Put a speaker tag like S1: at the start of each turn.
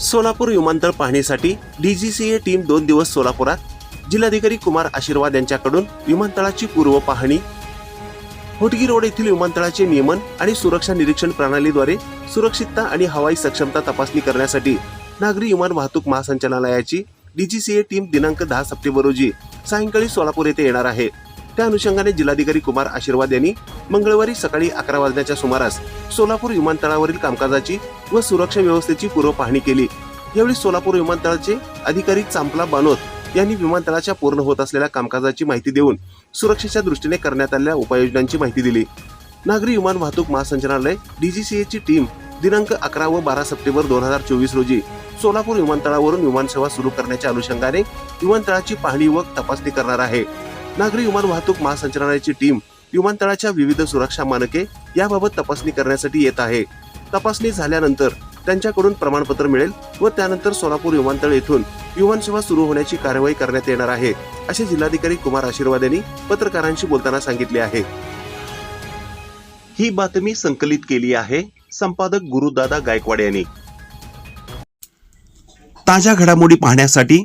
S1: सोलापूर विमानतळ पाहणीसाठी DGCA team दोन दिवस सोलापुरात. जिल्हाधिकारी कुमार आशीर्वाद यांच्याकडून विमानतळाची पूर्व पाहणी होटगी रोड येथील विमानतळाचे नियमन आणि सुरक्षा निरीक्षण प्रणालीद्वारे सुरक्षितता आणि हवाई सक्षमता तपासणी करण्यासाठी नागरी विमान वाहतूक महासंचालनालयाची डीजीसीए टीम दिनांक दहा सप्टेंबर रोजी सायंकाळी सोलापूर येथे येणार आहे. त्या अनुषंगाने जिल्हाधिकारी कुमार आशीर्वाद यांनी मंगळवारी सकाळी अकरा वाजण्याच्या सुमारास सोलापूर विमानतळावरील कामकाजाची व सुरक्षा व्यवस्थेची पूर्व पाहणी केली. यावेळी सोलापूर विमानतळाचे अधिकारी चांपला बानोत यांनी विमानतळाच्या पूर्ण होत असलेल्या कामकाजाची माहिती देऊन सुरक्षेच्या दृष्टीने करण्यात आलेल्या उपाययोजनांची माहिती दिली. नागरी विमान वाहतूक महासंचालनालय डीजीसीएची टीम दिनांक अकरा व बारा सप्टेंबर दोन हजार चोवीस रोजी सोलापूर विमानतळावरून विमानसेवा सुरू करण्याच्या अनुषंगाने विमानतळाची पाहणी व तपासणी करणार आहे. नागरी विमान वाहतूक महासंचालनालयाची टीम विमानतळाच्या विविध सुरक्षा मानके याबाबत तपासणी करण्यासाठी येत आहे. तपासणी झाल्यानंतर त्यांच्याकडून प्रमाणपत्र मिळेल व त्यानंतर सोलापूर विमानतळ येथून विमानसेवा सुरू होण्याची कार्यवाही करण्यात येणार आहे असे जिल्हाधिकारी कुमार आशीर्वाद यांनी पत्रकारांशी बोलताना सांगितले आहे. ही बातमी संकलित केली आहे संपादक गुरुदादा गायकवाड यांनी. ताज्या घडामोडी पाहण्यासाठी